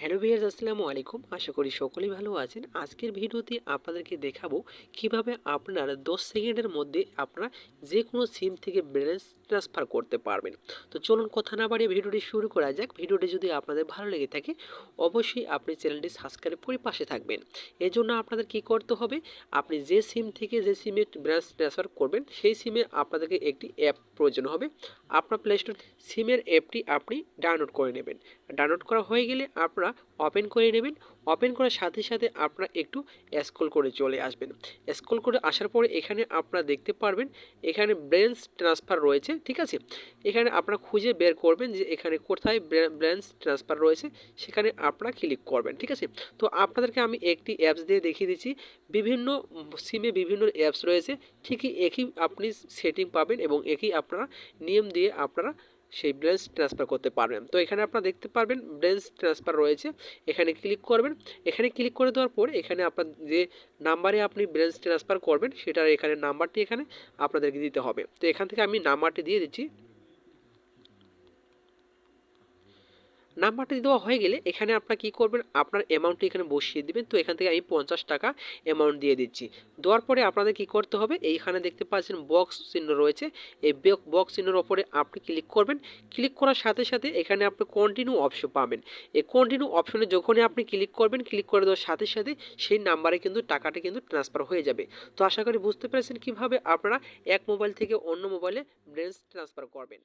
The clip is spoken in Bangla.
হ্যালো ভিয়ার্স আসসালামু আলাইকুম। আশা করি সকলেই ভালো আছেন। আজকের ভিডিওতে আপনাদেরকে দেখাবো কীভাবে আপনারা দশ সেকেন্ডের মধ্যে আপনারা যে কোনো সিম থেকে ব্যালেন্স ট্রান্সফার করতে পারবেন। তো চলুন কথা না বাড়িয়ে ভিডিওটি শুরু করা যাক। ভিডিওটি যদি আপনাদের ভালো লেগে থাকে, অবশ্যই আপনি চ্যানেলটি সাবস্ক্রাইব করে পাশে থাকবেন। এর জন্য আপনাদের কি করতে হবে? আপনি যে সিম থেকে যে সিমে ব্যালেন্স ট্রান্সফার করবেন, সেই সিমে আপনাদেরকে একটি অ্যাপ প্রয়োজন হবে। আপনার প্লে স্টোর সিমের অ্যাপটি আপনি ডাউনলোড করে নেবেন। ডাউনলোড করা হয়ে গেলে আপনারা ওপেন করে নেবেন। ওপেন করার সাথে সাথে আপনারা একটু স্ক্রল করে চলে আসবেন। স্ক্রল করে আসার পরে এখানে আপনারা দেখতে পারবেন, এখানে ব্রেন্স ট্রান্সফার রয়েছে, ঠিক আছে? এখানে আপনারা খুঁজে বের করবেন যে এখানে কোথায় ব্রেন্স ট্রান্সফার রয়েছে, সেখানে আপনারা ক্লিক করবেন, ঠিক আছে? তো আপনাদেরকে আমি একটি অ্যাপস দিয়ে দেখিয়ে দিচ্ছি। বিভিন্ন সিমে বিভিন্ন অ্যাপস রয়েছে, ঠিকই একই আপনি সেটিং পাবেন এবং একই আপনারা নিয়ম দিয়ে আপনারা সেই ব্রেঞ্চ ট্রান্সফার করতে পারবেন। তো এখানে আপনারা দেখতে পারবেন ব্রেঞ্চ ট্রান্সফার রয়েছে। এখানে ক্লিক করবেন। এখানে ক্লিক করে দেওয়ার পর এখানে আপনার যে নাম্বারে আপনি ব্রেঞ্চ ট্রান্সফার করবেন, সেটার এখানে নাম্বারটি এখানে আপনাদেরকে দিতে হবে। তো এখান থেকে আমি নাম্বারটি দিয়ে দিচ্ছি। নাম্বারটি দেওয়া হয়ে গেলে এখানে আপনারা কী করবেন? আপনার অ্যামাউন্টটি এখানে বসিয়ে দিবেন। তো এখান থেকে আমি পঞ্চাশ টাকা অ্যামাউন্ট দিয়ে দিচ্ছি। দেওয়ার পরে আপনাদের কি করতে হবে? এইখানে দেখতে পাচ্ছেন বক্স চিহ্ন রয়েছে। এই বক্স চিহ্নের ওপরে আপনি ক্লিক করবেন। ক্লিক করার সাথে সাথে এখানে আপনি কন্টিনিউ অপশন পাবেন। এই কন্টিনিউ অপশনে যখনই আপনি ক্লিক করবেন ক্লিক করে দেওয়ার সাথে সাথে সেই নাম্বারে কিন্তু টাকাটা কিন্তু ট্রান্সফার হয়ে যাবে। তো আশা করি বুঝতে পেরেছেন কীভাবে আপনারা এক মোবাইল থেকে অন্য মোবাইলে ব্রেঞ্চ ট্রান্সফার করবেন।